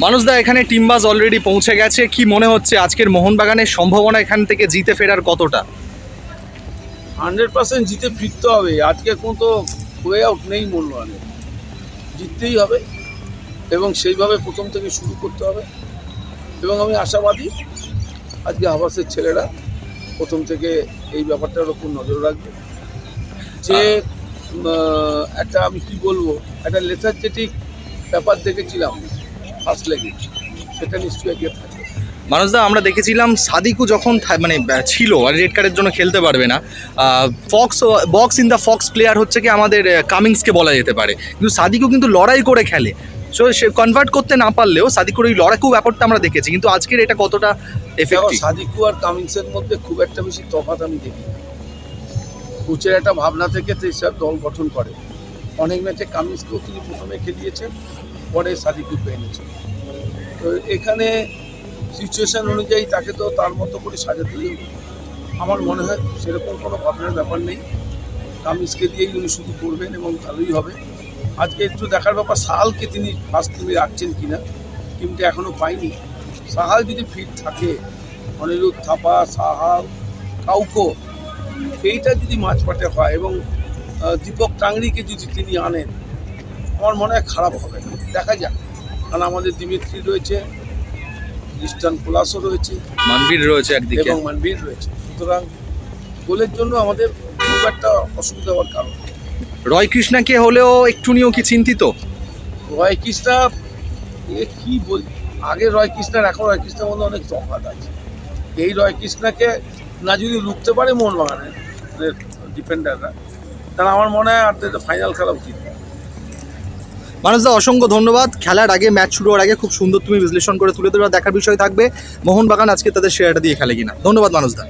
মানুষদা এখানে টিমবাজ অলরেডি পৌঁছে গেছে। কি মনে হচ্ছে আজকের মোহনবাগানের সম্ভাবনা এখান থেকে জিতে ফেরার কতটা? হান্ড্রেড পার্সেন্ট জিতে ফিরতে হবে। আজকে কোনো তো ওয়ে আউট নেই মোহনবাগানে জিততেই হবে এবং সেইভাবে প্রথম থেকে শুরু করতে হবে। এবং আমি আশাবাদী আজকে হাবাসের ছেলেরা প্রথম থেকে এই ব্যাপারটার ওপর নজর রাখবে। যে একটা আমি কি বলব একটা লেথার্জেটিক ব্যাপার দেখেছিলাম। ফার্স্ট লেগে সেটা নিশ্চয়ই আজকে থাকবে। মানুষদা আমরা দেখেছিলাম সাদিকু যখন মানে ছিল আর রেড কার্ডের জন্য খেলতে পারবে না fox box in the fox player হচ্ছে কি আমাদের কামিংসকে বলা যেতে পারে। কিন্তু সাদিকু কিন্তু লড়াই করে খেলে। সো সে কনভার্ট করতে না পারলেও সাদিকুর ওই লড়াকু ব্যাপারটা আমরা দেখেছি কিন্তু আজকের এটা কতটা দেখো এফেক্টিভ সাদিকু আর কামিংসের মধ্যে খুব একটা বেশি তফাৎ আমি দেখি। কোচের একটা ভাবনা থেকে সব দল গঠন করে। অনেক ম্যাচে কামিংসকেও তিনি প্রথমে খেলিয়েছেন পরে পেয়ে নিয়েছেন তো এখানে সিচুয়েশান অনুযায়ী তাকে তো তার মতো করে সাজাতেই হবে আমার মনে হয় সেরকম কোনো ভাবনার ব্যাপার নেই। কামিংসকে দিয়েই উনি শুধু করবেন এবং ভালোই হবে। আজকে একটু দেখার ব্যাপার, সাহালকে তিনি ফার্স্ট টিমে রাখছেন কি না টিমটা এখনও পাইনি। সাহাল যদি ফিট থাকে, অনিরুদ্ধ, থাপা, সাহাল, কাউকো, এইটা যদি মাঝপাটে হয় এবং দীপক টাংরিকে যদি তিনি আনেন আমার মনে হয় খারাপ হবে না। দেখা যাক। কারণ আমাদের দিমিত্রি রয়েছে ইস্টার্ন প্লাসও রয়েছে। মানবীর রয়েছে একদিকে। এবং মানবীর রয়েছে। সুতরাং গোলের জন্য আমাদের খুব একটা অসুবিধা হওয়ার কারণ রয় কৃষ্ণাকে হলেও একটু নিয়েও কি চিন্তিত? রয় কৃষ্ণা এ কি বল আগে রয় কৃষ্ণার এখন রয় কৃষ্ণার মধ্যে অনেক তফাৎ আছে। এই রয় কৃষ্ণাকে না যদি রুখতে পারে মোহনবাগানের ডিফেন্ডাররা তাহলে আমার মনে হয় আর ফাইনাল খেলা উচিত। মানুষদা অসংখ্য ধন্যবাদ। খেলার আগে ম্যাচ শুরু হওয়ার আগে খুব সুন্দর তুমি বিশ্লেষণ করে তুলে ধরা। দেখার বিষয় থাকবে, মোহনবাগান আজকে তাদের শেয়ারটা দিয়ে খেলে কিনা। ধন্যবাদ মানুষদা